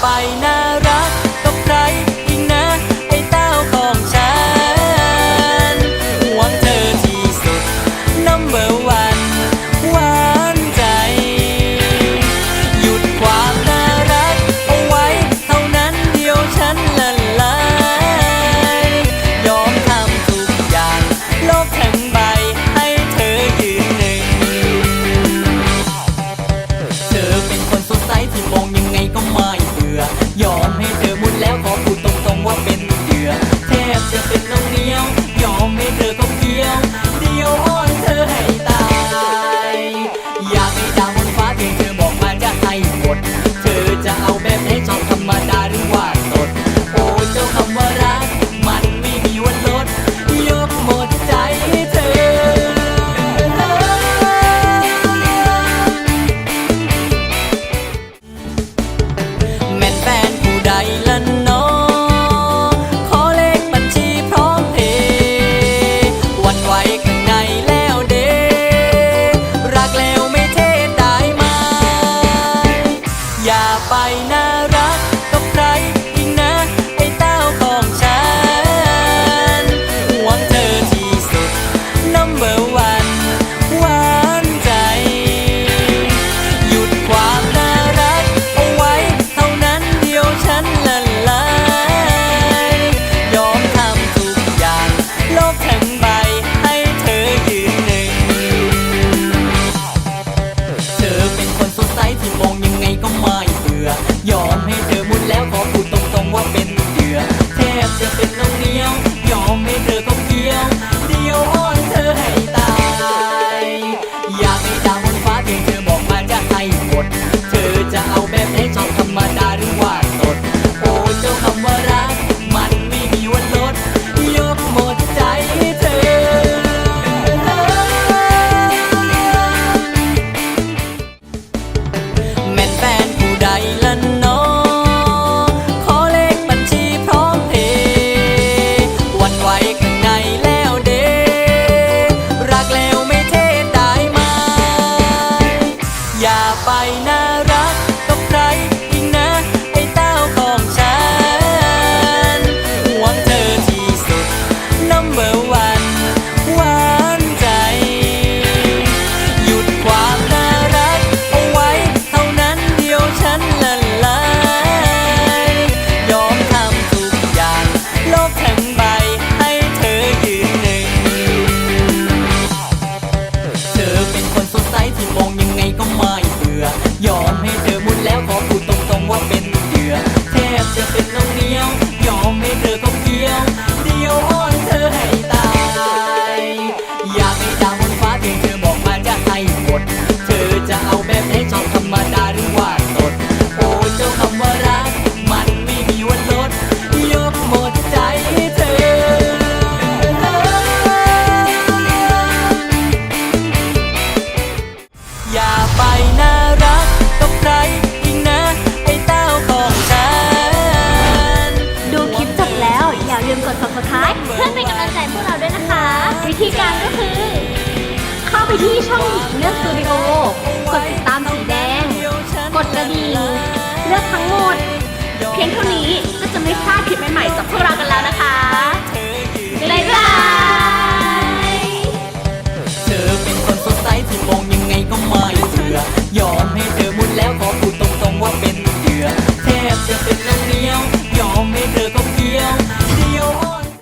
ไปน่ารัก don't worry. อย่าไปน่ารัก อย่ไปน่ารักกับใคร อยากให้ดัีการก็คือ เข้าไปที่ช่องเลือกสตูดิโอกดติดตามสีแดง กดกระดิ่งเลือกทั้งหมด เพียงเท่านี้ก็จะไม่พลาดคลิปใหม่ๆจากพวกเรากันแล้ว